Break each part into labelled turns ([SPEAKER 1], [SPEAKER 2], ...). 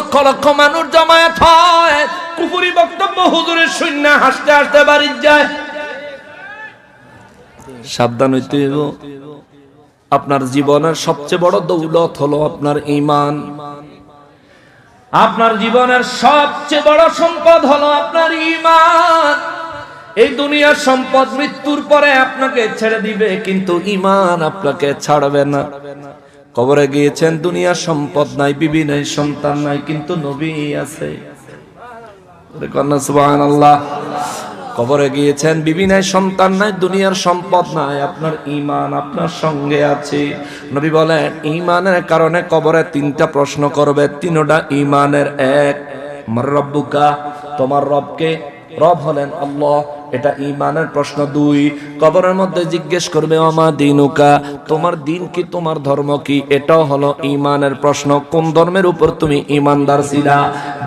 [SPEAKER 1] লক্ষ লক্ষ মানুষ জমায়েত হয়। কুপুরি বক্তব্য হুজুরের শূন্য হাসতে হাসতে বাড়ি যায়। সাবধান হইতে আপনার জীবনের সবচেয়ে বড় দৌলত হলো আপনার ইমান আপনার জীবনের সবচেয়ে বড় সম্পদ হলো আপনার ইমান এই দুনিয়ার সম্পদ মৃত্যুর পরে আপনাকে ছেড়ে দিবে কিন্তু ইমান আপনাকে ছাড়বে না। কবরে গিয়েছেন, দুনিয়ার সম্পদ নাই, বিবি নাই, সন্তান নাই, কিন্তু নবী আছে। কবরে গিয়েছেন, বিবি নাই, সন্তান নাই, দুনিয়ার সম্পদ নাই, আপনার ইমান আপনার সঙ্গে আছে। নবী বলেন ইমানের কারণে কবরে তিনটা প্রশ্ন করবে, তিনটা ইমানের এক আমার রব্বুকা, তোমার রবকে, রব হলেন আল্লাহ। এটা ইমানের প্রশ্ন দুই। কবরের মধ্যে জিজ্ঞেস করবে আমা দিনুকা, তোমার দিন কি, তোমার ধর্ম কি? এটাও হলো ইমানের প্রশ্ন। কোন ধর্মের উপর তুমি ইমানদার ছিলা?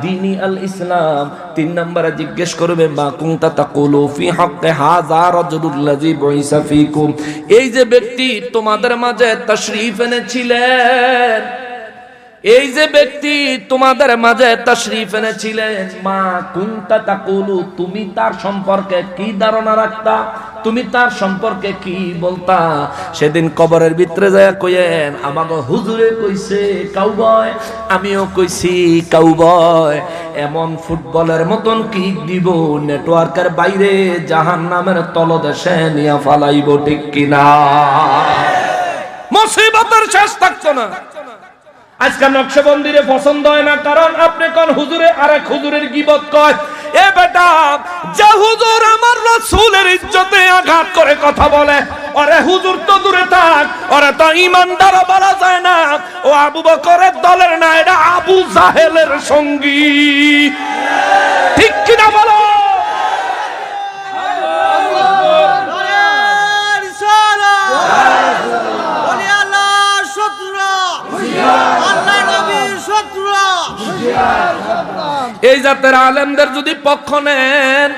[SPEAKER 1] দিনী আল ইসলাম তিন নম্বরে জিজ্ঞেস করবে, মা কুনতা তাকুলু ফি হাক্কে হাযা রাজুলুল্লাযী বুইসা ফীকুম? এই যে ব্যক্তি তোমাদের মাঝে তাশরীফ এনেছিলেন এই যে ব্যক্তি তোমাদের মাঝে তাশরীফ এনেছিলেন, মা, কুনতা তাকুলু, তুমি তার সম্পর্কে কি ধারণা রাখতা? তুমি তার সম্পর্কে কি বলতা? সেদিন কবরের ভিতরে যায় কইয়েন আমাকে হুজুরে কইছে কাউবয়, আমিও কইছি কাউবয়, এমন ফুটবলের মতন কি দিব? নেটওয়ার্কের বাইরে জাহান নামের তলদেশে নিয়ে ফালাইব ঠিক কিনা? মুসিবতের শেষ থাকতো না। আজকাল নকশবন্দিরে পছন্দ হয় না, কারণ আপনি কোন হুজুরে, আরেক হুজুরের গিবত কয়, এ বেটা, যে হুজুর আমার রাসূলের ইজ্জতে আঘাত করে কথা বলে আরে হুজুর তো দূরে থাক আরে তো ইমানদার বলা যায় না, ও আবু বকরের দলের না, এটা আবু জাহেলের সঙ্গী। ঠিক কিনা বলো? এই জাতের আলেমদের যদি পক্ষ নেন,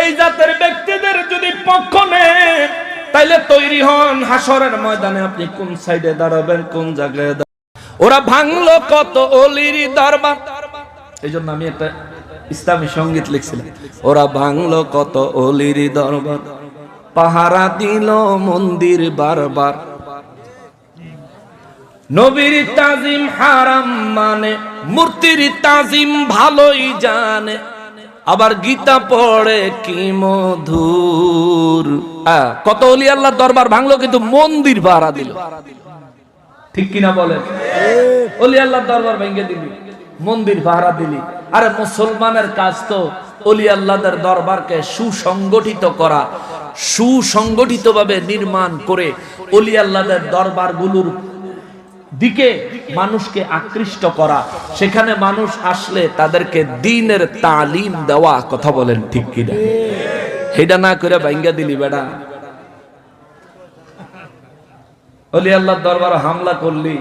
[SPEAKER 1] এই জাতের ব্যক্তিদের যদি পক্ষ নেন, তাইলে তৈরি হন হাসরের ময়দানে আপনি কোন সাইডে দাঁড়াবেন, কোন জায়গায়। ওরা ভাঙলো কত অলির দরবার। এই জন্য আমি একটা ইসলামী সংগীত লিখছিলাম। ওরা ভাঙলো কত অলির দরবার। পাহারা দিল মন্দির বারবার। নবীর তাজিম হারাম মানে মূর্তির তাজিম ভালোই জানে। আবার গীতা পড়ে কি মধুর। কত অলি আল্লাহ দরবার ভাঙলো, কিন্তু মন্দির ভাড়া দিল। ঠিক কিনা বলেন? অলি আল্লাহ দরবার ভেঙে দিলি, মন্দির ভাড়া দিলি। আরে মুসলমানের কাজ তো অলি আল্লাহদের দরবারকে সুসংগঠিত করা সুসংগঠিত ভাবে নির্মাণ করে অলি আল্লাহদের দরবারগুলোর দিকে মানুষকে আকৃষ্ট করা। সেখানে মানুষ আসলে তাদেরকে দিনের তালিম দেওয়া কথা বলেন ঠিক কিনা? সেটা না করে বাইঙ্গা দিলি বেড়া। অলি আল্লাহ দরবার হামলা করলি,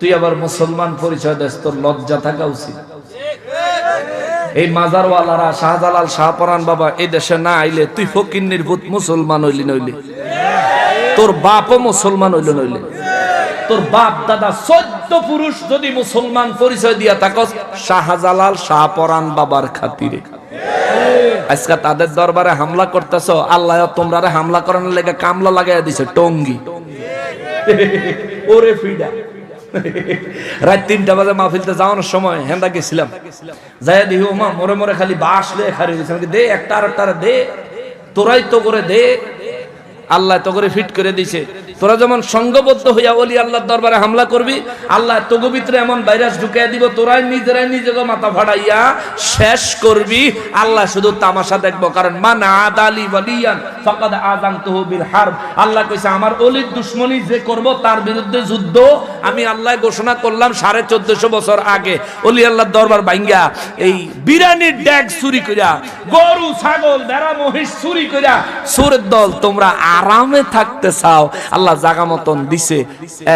[SPEAKER 1] তুই আবার মুসলমান পরিচয় দেস, তোর লজ্জা থাকা উচিত। এই মাজারওয়ালারা, শাহজালাল, শাহপরান বাবা, এই দেশে না আইলে তুই ফকিন্নির ভূত মুসলমান হইলি নইলি। তোর বাপও মুসলমান হইল নইলে। তোর বাপ, দাদা, চোদ্দ পুরুষ যদি মুসলমান পরিচয় দিয়া থাকস, শাহজালাল শাহপরান বাবার খাতিরে। আজকে তাদের দরবারে হামলা করতেছ, আল্লাহ তোমরা হামলা করানোর লেগে কামলা লাগাই দিছে, টঙ্গি। ওরে ফিডা। রাত তিনটা বাজে মাহফিলতে যাওয়ানোর সময় হেন্দা গেছিলাম। যাই দেখি ওমা মরে মরে খালি বাস লয়ে খারি দে একটা আর একটা দে, তোরাই তো করে দে। আল্লাহ তো করে ফিট করে দিছে। তোরা যেমন সংঘবদ্ধ হইয়া বলি আল্লাহর দরবারে হামলা করবি, আল্লাহ তোগো এমন ভাইরাস ঢুকাই দিব, তোরাই নিজেরাই নিজেকে মাথা ফাড়াইয়া শেষ করবি। আল্লাহ শুধু তামাশা দেখব, কারণ মান আদালি ওয়ালিয়ান ফাকাদ আযানতুহু বিল হারব। আল্লাহ কইছে, আমার যে করব তার বিরুদ্ধে যুদ্ধ। আমি আল্লাহ ঘোষণা করলাম সাড়ে চোদ্দশো বছর আগে। অলি আল্লাহর দরবার এই বিরানির ড্যাগ চুরি কইরা, গরু, ছাগল, ভেড়া, মহিষ চুরি কইরা, সুরের দল তোমরা আরামে থাকতে চাও। আল্লাহ জাগা মতন দিছে,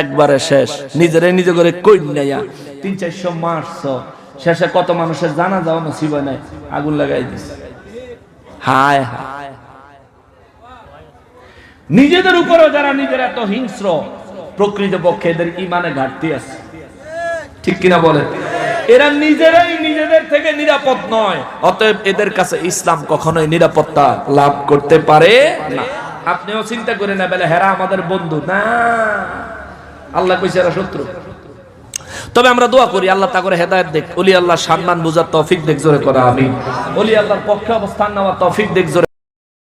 [SPEAKER 1] একবারে শেষ। নিজেরে নিজে করে কই নাইয়া তিন চারশো মারছ। শেষে কত মানুষের জানা যাওয়া নসিব নাই, আগুন লাগাই দিছে। হায় হায়। নিজেদের উপরে যারা নিজের এত হিংস্র প্রকৃত পক্ষে এদের ইমানে ঘাটতি আছে। ঠিক কিনা বলে এরা নিজেরাই নিজেদের থেকে নিরাপদ নয়, অতএব এদের কাছে ইসলাম কখনোই নিরাপত্তা লাভ করতে পারে না। আপনিও চিন্তা করে না, বেলা, হেরা আমাদের বন্ধু। না। আল্লাহ কইছে, এরা শত্রু। তবে আমরা দোয়া করি, আল্লাহ তা করে হেদায়ত দেখ। অলি আল্লাহ সম্মান বুঝার তৌফিক দেখ, জোরে করা আমি অলি আল্লাহর পক্ষে অবস্থান নেওয়ার তৌফিক দেখ, জোরে